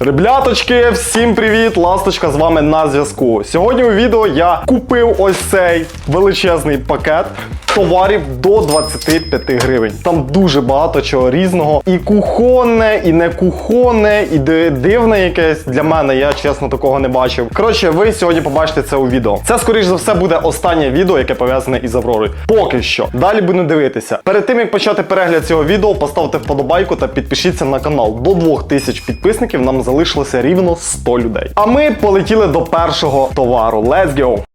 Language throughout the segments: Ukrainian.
Ребляточки, всім привіт! Ласточка з вами на зв'язку. Сьогодні у відео я купив ось цей величезний пакет товарів до 25 гривень. Там дуже багато чого різного. І кухонне, і не кухонне, і дивне якесь для мене. Я чесно такого не бачив. Коротше, ви сьогодні побачите це у відео. Це, скоріш за все, буде останнє відео, яке пов'язане із Авророю. Поки що. Далі будемо дивитися. Перед тим як почати перегляд цього відео, поставте вподобайку та підпишіться на канал. До 2000 підписників нам залишилося рівно 100 людей. А ми полетіли до першого товару. Let's go!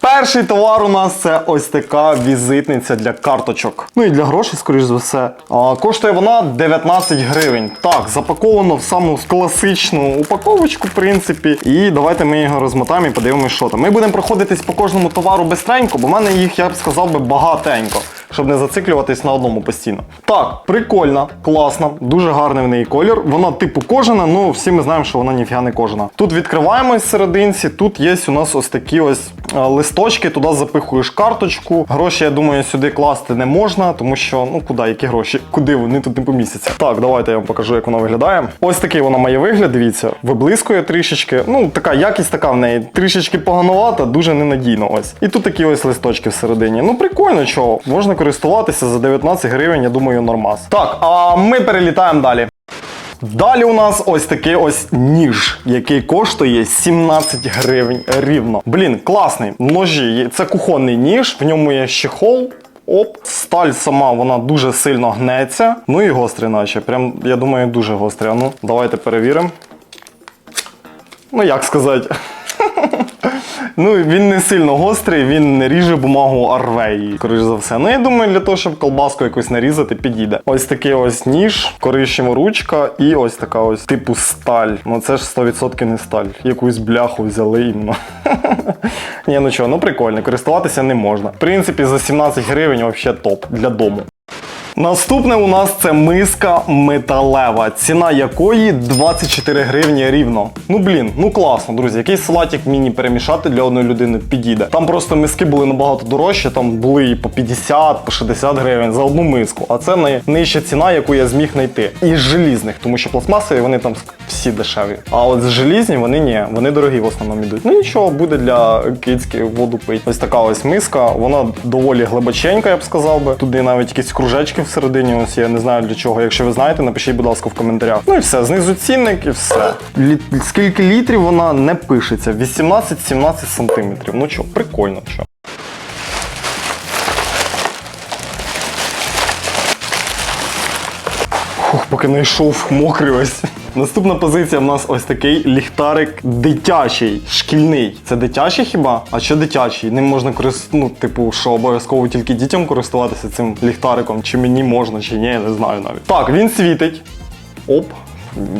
Перший товар у нас це ось така візитниця для карточок. Ну і для грошей, скоріш за все. А, коштує вона 19 гривень. Так, запаковано в саму класичну упаковочку, в принципі. І давайте ми його розмотаємо і подивимося, що там. Ми будемо проходитись по кожному товару бистренько, бо в мене їх, я б сказав би, багатенько. Щоб не зациклюватись на одному постійно. Так, прикольна, класна, дуже гарний в неї колір. Вона типу кожана, ну всі ми знаємо, що вона ніфіга не кожана. Тут відкриваємось серединці, тут є у нас ось такі ось е, листочки, туди запихуєш карточку. Гроші, я думаю, сюди класти не можна, тому що ну куди, які гроші? Куди вони тут не помістяться? Так, давайте я вам покажу, як вона виглядає. Ось такий вона має вигляд. Дивіться, виблискує трішечки. Ну, така якість така в неї трішечки поганувата, дуже ненадійно. Ось. І тут такі ось листочки всередині. Ну прикольно, чого. Можна користуватися за 19 гривень, я думаю, нормас. Так, а ми перелітаємо далі. Далі у нас ось такий ось ніж, який коштує 17 гривень рівно. Блін, класний. Ножі. Це кухонний ніж, в ньому є щехол. Оп, сталь сама вона дуже сильно гнеться. Ну і гострий, наче. Прям, я думаю, дуже гострий. А Ну, давайте перевіримо. Ну, як сказати. Ну, він не сильно гострий, він не ріже бумагу, а рве її, скоріш за все. Ну, я думаю, для того, щоб колбаску якусь нарізати, підійде. Ось такий ось ніж, коричнева ручка і ось така ось типу сталь. Ну це ж 100% не сталь. Якусь бляху взяли іменно. Ні, ну чого, ну прикольно, користуватися не можна. В принципі, за 17 гривень взагалі топ для дому. Наступне у нас це миска металева, ціна якої 24 гривні рівно. Ну блін, ну класно, друзі. Якийсь салатик міні перемішати для одної людини підійде. Там просто миски були набагато дорожчі, там були і по 50, по 60 гривень за одну миску. А це найнижча ціна, яку я зміг знайти. Із желізних, тому що пластмасові вони там всі дешеві. А от з желізні вони ні, вони дорогі в основному йдуть. Ну нічого, буде для кицьки воду пить. Ось така ось миска, вона доволі глибоченька, я б сказав би. Туди навіть якісь кружечки всередині. Ось я не знаю для чого. Якщо ви знаєте, напишіть, будь ласка, в коментарях. Ну і все, знизу цінник і все. Лі... Скільки літрів вона не пишеться? 18-17 сантиметрів. Ну що, прикольно, що. Поки не йшов мокрий ось. Наступна позиція в нас ось такий ліхтарик дитячий, шкільний. Це дитячий хіба? А що дитячий? Ним можна користуватися, ну, типу, що обов'язково тільки дітям користуватися цим ліхтариком, чи мені можна, чи ні, я не знаю навіть. Так, він світить. Оп.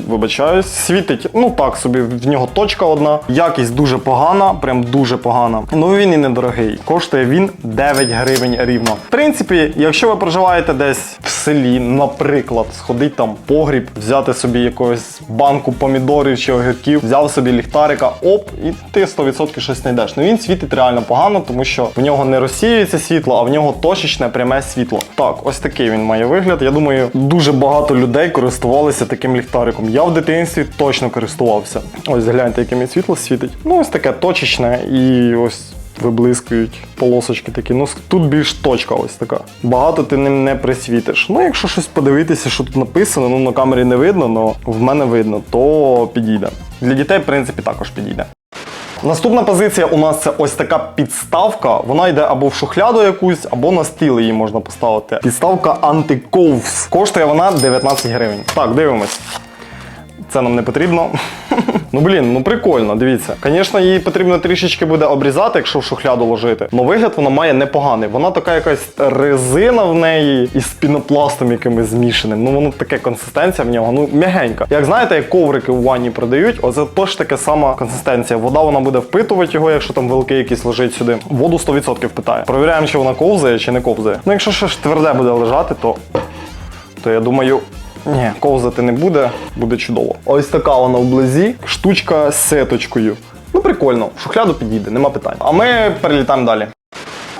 Вибачаюсь, світить, ну так собі, в нього точка одна. Якість дуже погана, прям дуже погана. Ну він і недорогий. Коштує він 9 гривень рівно. В принципі, якщо ви проживаєте десь в селі, наприклад, сходить там погріб, взяти собі якусь банку помідорів чи огірків, взяв собі ліхтарика, оп, і ти 100% щось знайдеш. Ну він світить реально погано, тому що в нього не розсіюється світло, а в нього точечне пряме світло. Так, ось такий він має вигляд. Я думаю, дуже багато людей користувалися таким ліхтариком. Я в дитинстві точно користувався. Ось гляньте, яке мені світло світить. Ну, ось таке точечне і ось. Виблискують полосочки такі. Ну тут більш точка ось така. Багато ти ним не присвітиш. Ну, якщо щось подивитися, що тут написано, ну на камері не видно, але в мене видно, то підійде. Для дітей, в принципі, також підійде. Наступна позиція у нас це ось така підставка. Вона йде або в шухляду якусь, або на стіл її можна поставити. Підставка антиковс. Коштує вона 19 гривень. Так, дивимось. Це нам не потрібно. ну блін, ну прикольно, дивіться. Звісно, її потрібно трішечки буде обрізати, якщо в шухляду ложити. Но вигляд вона має непоганий. Вона така якась резина в неї із пінопластом якимось змішаним. Ну воно таке консистенція в нього, ну м'ягенька. Як знаєте, як коврики в ванні продають, оце теж така сама консистенція. Вода вона буде впитувати його, якщо там великий якийсь лежить сюди. Воду 100% впитає. Провіряємо, чи вона ковзає, чи не ковзає. Ну якщо щось тверде буде лежати, то, то я думаю. Ні, ковзати не буде, буде чудово. Ось така вона вблизі, штучка з сеточкою. Ну прикольно, шухляду підійде, нема питань. А ми перелітаємо далі.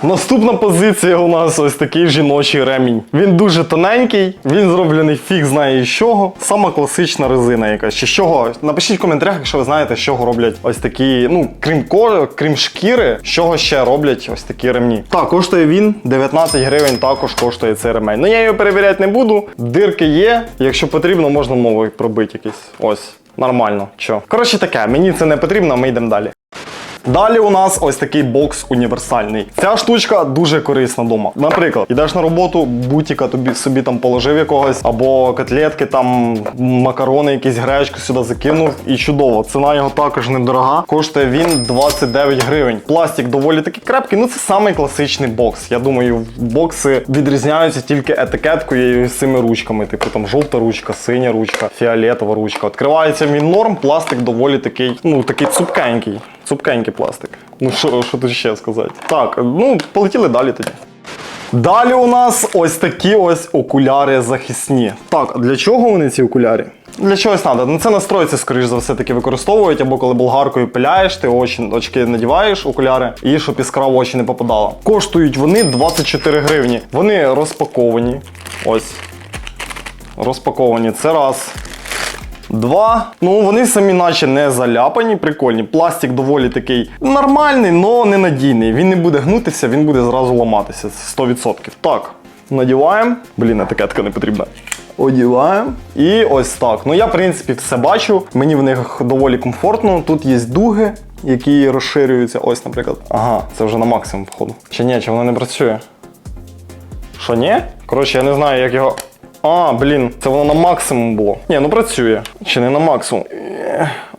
Наступна позиція у нас ось такий жіночий ремінь. Він дуже тоненький, він зроблений фіг знає з чого. Сама класична резина якась. Чи з чого? Напишіть в коментарях, якщо ви знаєте, з чого роблять ось такі, ну, крім кожи, крім шкіри, з чого ще роблять ось такі ремні. Так, коштує він 19 гривень, також коштує цей ремень. Ну я його перевіряти не буду. Дирки є. Якщо потрібно, можна новий пробити якийсь. Ось. Нормально. Чо? Коротше таке, мені це не потрібно, ми йдемо далі. Далі у нас ось такий бокс універсальний. Ця штучка дуже корисна вдома. Наприклад, йдеш на роботу, бутіка тобі собі там положив якогось, або котлетки, там макарони, якісь гречку сюди закинув. І чудово. Ціна його також недорога. Коштує він 29 гривень. Пластик доволі таки крепкий. Ну це самий класичний бокс. Я думаю, бокси відрізняються тільки етикеткою і цими ручками. Типу там жовта ручка, синя ручка, фіолетова ручка. Відкривається він норм, пластик доволі такий, ну такий цупкенький. Цупкенький пластик. Ну що, що тут ще сказати? Так, ну полетіли далі тоді. Далі у нас ось такі ось окуляри захисні. Так, а для чого вони ці окуляри? Для чогось треба. Ну це настройці, скоріш за все, таки використовують, або коли болгаркою пиляєш, ти очі, очки надіваєш, окуляри, і щоб іскра в очі не попадала. Коштують вони 24 гривні. Вони розпаковані. Ось. Розпаковані. Це раз. Два. Ну вони самі наче не заляпані, прикольні. Пластик доволі такий нормальний, але ненадійний. Він не буде гнутися, він буде зразу ламатися. Це 100%. Так, надіваємо. Блін, етикетка не потрібна. Одіваємо. І ось так. Ну я, в принципі, все бачу. Мені в них доволі комфортно. Тут є дуги, які розширюються. Ось, наприклад. Ага, це вже на максимум, походу. Чи ні, чи воно не працює? Що ні? Коротше, я не знаю, як його. А, блін, це воно на максимум було. Ні, ну працює. Чи не на максимум?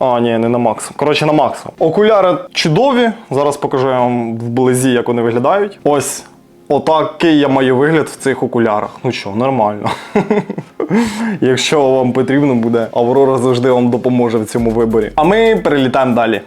А, ні, не на максимум. Коротше, на максимум. Окуляри чудові. Зараз покажу я вам вблизі, як вони виглядають. Ось. Отакий я маю вигляд в цих окулярах. Ну що, нормально. Якщо вам потрібно буде, Аврора завжди вам допоможе в цьому виборі. А ми перелітаємо далі.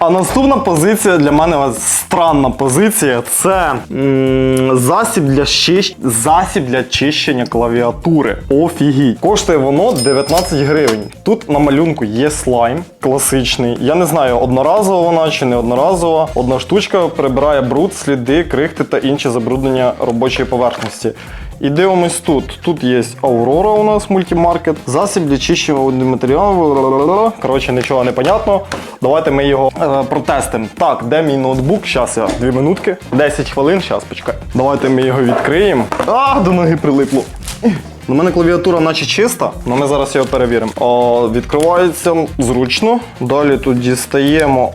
А наступна позиція для мене странна позиція це м, засіб для чищ... засіб для чищення клавіатури. Офігіть. Коштує воно 19 гривень. Тут на малюнку є слайм класичний. Я не знаю, одноразова вона чи не одноразова. Одна штучка прибирає бруд, сліди, крихти та інші забруднення робочої поверхності. І дивимось тут. Тут є Aurora у нас мультимаркет, засіб для чищення матеріалу. Коротше, нічого не понятно. Давайте ми його е, протестимо. Так, де мій ноутбук? Зараз я дві минутки. 10 хвилин, зараз почекай. Давайте ми його відкриємо. А, до ноги прилипло. У мене клавіатура наче чиста, але ми зараз його перевіримо. Відкривається зручно. Далі тут дістаємо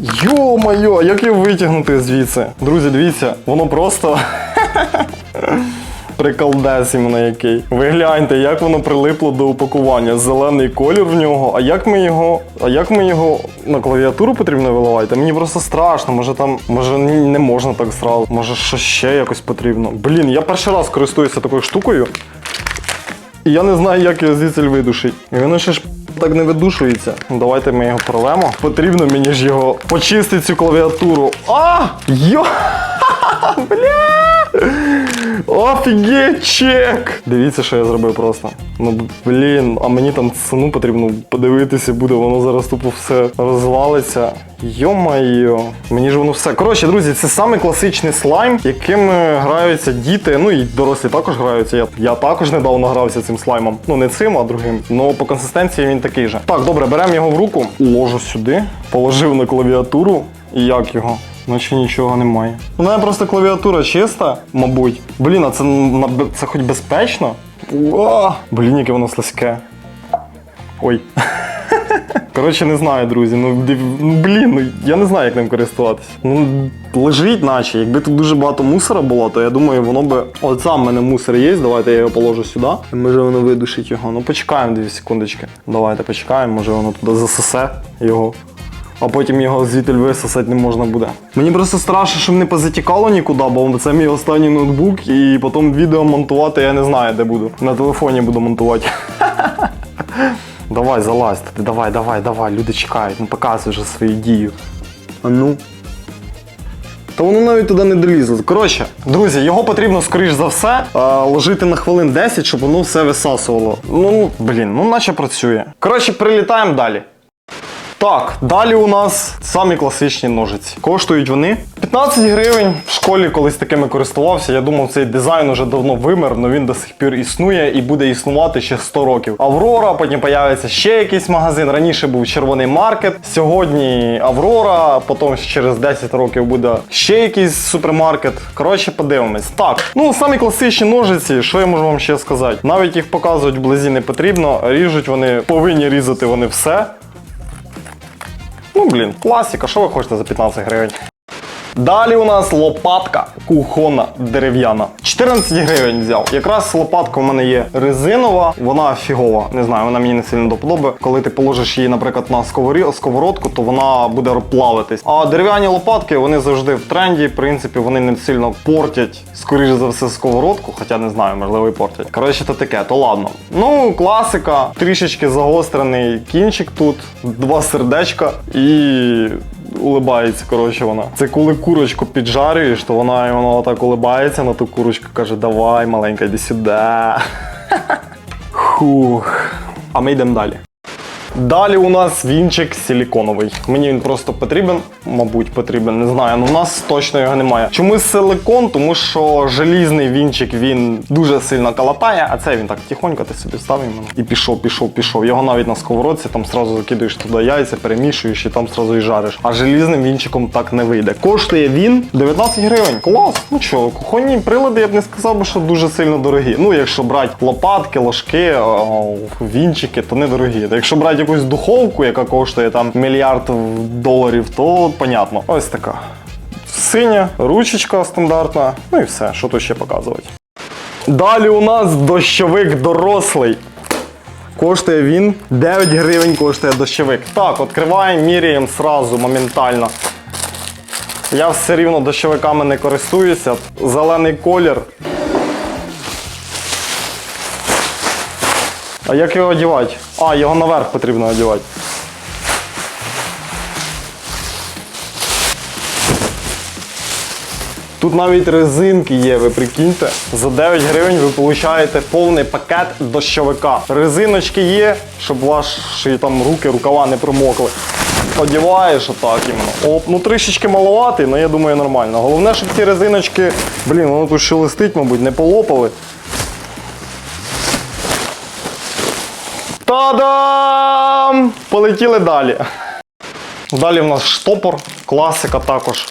Йо-моє, як його витягнути звідси? Друзі, дивіться, воно просто. Приколдес іменно який. Ви гляньте, як воно прилипло до упакування. Зелений колір в нього. А як ми його. А як ми його на клавіатуру потрібно виливати? Мені просто страшно. Може там. Може не можна так зразу. Може що ще якось потрібно. Блін, я перший раз користуюся такою штукою. І я не знаю, як його звідси видушить. І воно ще ж так не видушується. Давайте ми його порвемо. Потрібно мені ж його почистити цю клавіатуру. А! Йо! Бля! Офігеть, чек! Дивіться, що я зробив просто. Ну блін, а мені там ціну потрібно подивитися буде, воно зараз тупо все розвалиться. Йо-майо, мені ж воно все. Коротше, друзі, це самий класичний слайм, яким е, граються діти. Ну і дорослі також граються. Я, я також недавно грався цим слаймом. Ну не цим, а другим. Ну по консистенції він такий же. Так, добре, беремо його в руку, ложу сюди, положив на клавіатуру. І як його? Наче нічого немає. У мене просто клавіатура чиста, мабуть. Блін, а це, це хоч безпечно? О, блін, яке воно слизьке. Ой. Коротше, не знаю, друзі. Ну, ну блін, ну я не знаю, як ним користуватися. Ну, лежить, наче. Якби тут дуже багато мусора було, то я думаю, воно би. От в мене мусор є, давайте я його положу сюди. Може воно видушить його. Ну почекаємо дві секундочки. Давайте почекаємо, може воно туди засосе його. А потім його звідти висосати не можна буде. Мені просто страшно, щоб не позатікало нікуди, бо це мій останній ноутбук, і потім відео монтувати я не знаю, де буду. На телефоні буду монтувати. Давай, залазь, давай, давай, давай, люди чекають, ну показуй вже свою дію. А ну. Та воно навіть туди не долізло. Коротше, друзі, його потрібно, скоріш за все, е, ложити на хвилин 10, щоб воно все висасувало. Ну, блін, ну наче працює. Коротше, прилітаємо далі. Так, далі у нас самі класичні ножиці. Коштують вони 15 гривень. В школі колись такими користувався. Я думав, цей дизайн уже давно вимер, але він до сих пір існує і буде існувати ще 100 років. Аврора, потім появиться ще якийсь магазин. Раніше був червоний маркет. Сьогодні Аврора, потім через 10 років буде ще якийсь супермаркет. Коротше, подивимось. Так, ну самі класичні ножиці, що я можу вам ще сказати? Навіть їх показувати вблизі не потрібно. Ріжуть вони, повинні різати вони все. Ну, блін, класика, що ви хочете за 15 гривень? Далі у нас лопатка кухонна дерев'яна. 14 гривень взяв. Якраз лопатка у мене є резинова, вона фігова. Не знаю, вона мені не сильно до. Коли ти положиш її, наприклад, на сковородку, то вона буде плавитись. А дерев'яні лопатки вони завжди в тренді. В принципі, вони не сильно портять, скоріше за все, сковородку, хоча не знаю, можливо, і портять. Коротше, то таке, то ладно. Ну, класика, трішечки загострений кінчик тут, два сердечка і улибається, коротше, вона. Це коли курочку піджарюєш, то вона, і вона отак улибається на ту курочку, каже, давай, маленька, йди сюди. Хух. А ми йдемо далі. Далі у нас вінчик силіконовий. Мені він просто потрібен, мабуть, потрібен, не знаю. Ну у нас точно його немає. Чому силикон? Тому що желізний вінчик він дуже сильно калатає, а це він так тихонько ти собі ставив і пішов, пішов, пішов. Його навіть на сковородці там сразу закидаєш туди яйця, перемішуєш і там сразу і жариш. А желізним вінчиком так не вийде. Коштує він 19 гривень. Клас. Ну що, кухонні прилади я б не сказав що дуже сильно дорогі. Ну, якщо брати лопатки, ложки, вінчики, то недорогі. Якщо брати якусь духовку, яка коштує там мільярд доларів, то понятно. Ось така. Синя, ручечка стандартна, ну і все, що тут ще показувати. Далі у нас дощовик дорослий. Коштує він 9 гривень коштує дощовик. Так, відкриваємо, міряємо сразу, моментально. Я все рівно дощовиками не користуюся. Зелений колір. А як його одягати? А, його наверх потрібно одягати. Тут навіть резинки є, ви прикиньте. За 9 гривень ви получаєте повний пакет дощовика. Резиночки є, щоб ваші там руки, рукава не промокли. Одіваєш отак іменно. Оп, ну трішечки маловатий, але я думаю нормально. Головне, щоб ці резиночки, блін, воно тут ще листить, мабуть, не полопали. Та-дам! Полетіли далі. Далі в нас штопор, класика також.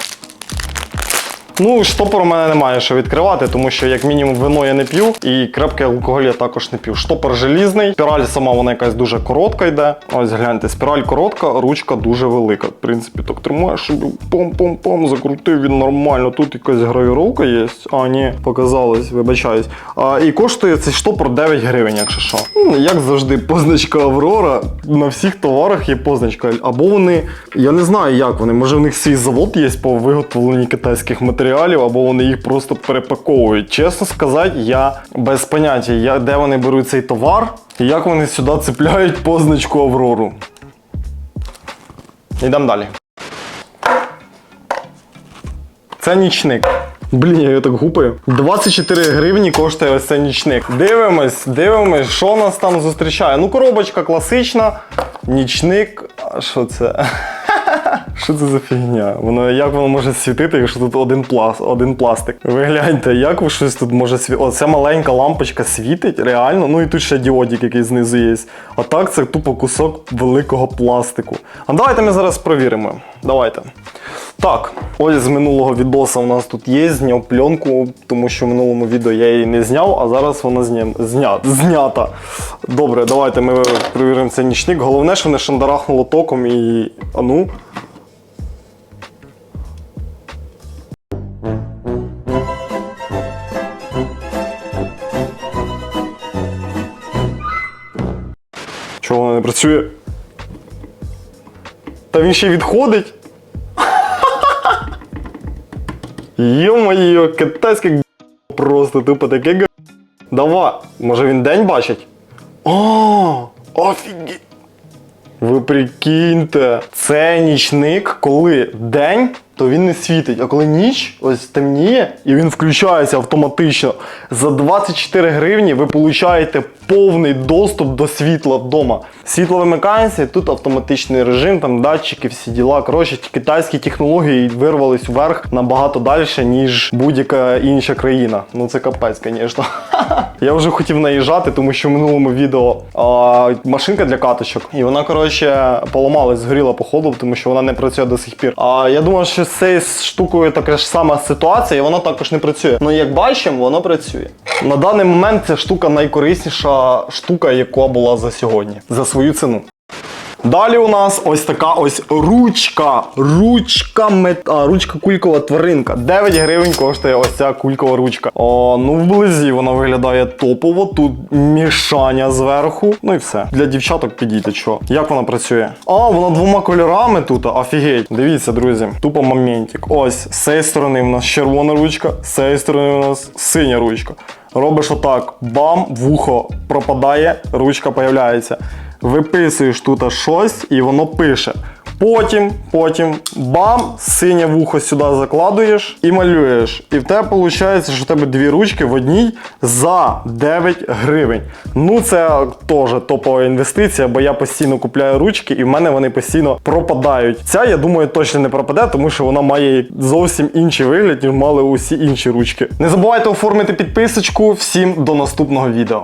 Ну, штопор у мене немає що відкривати, тому що як мінімум вино я не п'ю, і крепкий алкоголь я також не п'ю. Штопор желізний, спіраль сама вона якась дуже коротка йде. Ось гляньте, спіраль коротка, ручка дуже велика. В принципі, так тримаєш, щоб пом-пом-пом, закрутив він нормально. Тут якась гравіровка є. А, ні, показалось, вибачаюсь. А, і коштує цей штопор 9 гривень, якщо що. Ну, як завжди, позначка Аврора. На всіх товарах є позначка. Або вони, я не знаю, як вони. Може, в них свій завод є по виготовленні китайських матеріалів, або вони їх просто перепаковують. Чесно сказати, я без поняття, я, де вони беруть цей товар і як вони сюди цепляють позначку Аврору. Йдемо далі. Це нічник. Блін, я його так гупаю. 24 гривні коштує ось цей нічник. Дивимось, дивимось, що нас там зустрічає. Ну, коробочка класична. Нічник. А що це? Що це за фігня? Воно як воно може світити, якщо тут один пласт, один пластик? Ви гляньте, як щось тут може світити. Оця маленька лампочка світить, реально. Ну і тут ще діодік, який знизу є. А так це тупо кусок великого пластику. А давайте ми зараз провіримо. Давайте. Так, ось з минулого відоса у нас тут є, зняв пленку, тому що в минулому відео я її не зняв, а зараз вона зня... Зня... знята. Добре, давайте ми перевіримо цей нічник. Головне, що не шандарахнуло током і. А ну. Чого вона не працює? Та він ще відходить. Йо-моє, китайське просто тупо таке г**. Давай, може він день бачить? О, офіге. Ви прикиньте, це нічник, коли день, то він не світить. А коли ніч ось темніє і він включається автоматично, за 24 гривні ви получаєте повний доступ до світла вдома. Світло вимикається, тут автоматичний режим, там датчики, всі діла. Коротше, китайські технології вирвались вверх набагато далі, ніж будь-яка інша країна. Ну це капець, звісно. Я вже хотів наїжджати, тому що в минулому відео а, машинка для каточок, і вона, коротше, поламалась, згоріла по ходу, тому що вона не працює до сих пір. А я думав, що з цією штукою така ж сама ситуація, і воно також не працює. Ну як бачимо, воно працює. На даний момент ця штука найкорисніша штука, яка була за сьогодні, за свою ціну. Далі у нас ось така ось ручка. Ручка мет... а, ручка кулькова тваринка. 9 гривень коштує ось ця кулькова ручка. О, ну вблизі вона виглядає топово. Тут мішання зверху. Ну і все. Для дівчаток підійде що. Як вона працює? А, вона двома кольорами тут. Офігеть. Дивіться, друзі. Тупо моментик. Ось з цієї сторони в нас червона ручка, з цієї сторони у нас синя ручка. Робиш отак, бам, вухо пропадає, ручка появляється виписуєш тут щось і воно пише. Потім, потім, бам, синє вухо сюди закладуєш і малюєш. І в тебе виходить, що в тебе дві ручки в одній за 9 гривень. Ну це теж топова інвестиція, бо я постійно купляю ручки і в мене вони постійно пропадають. Ця, я думаю, точно не пропаде, тому що вона має зовсім інший вигляд, ніж мали усі інші ручки. Не забувайте оформити підписочку. Всім до наступного відео.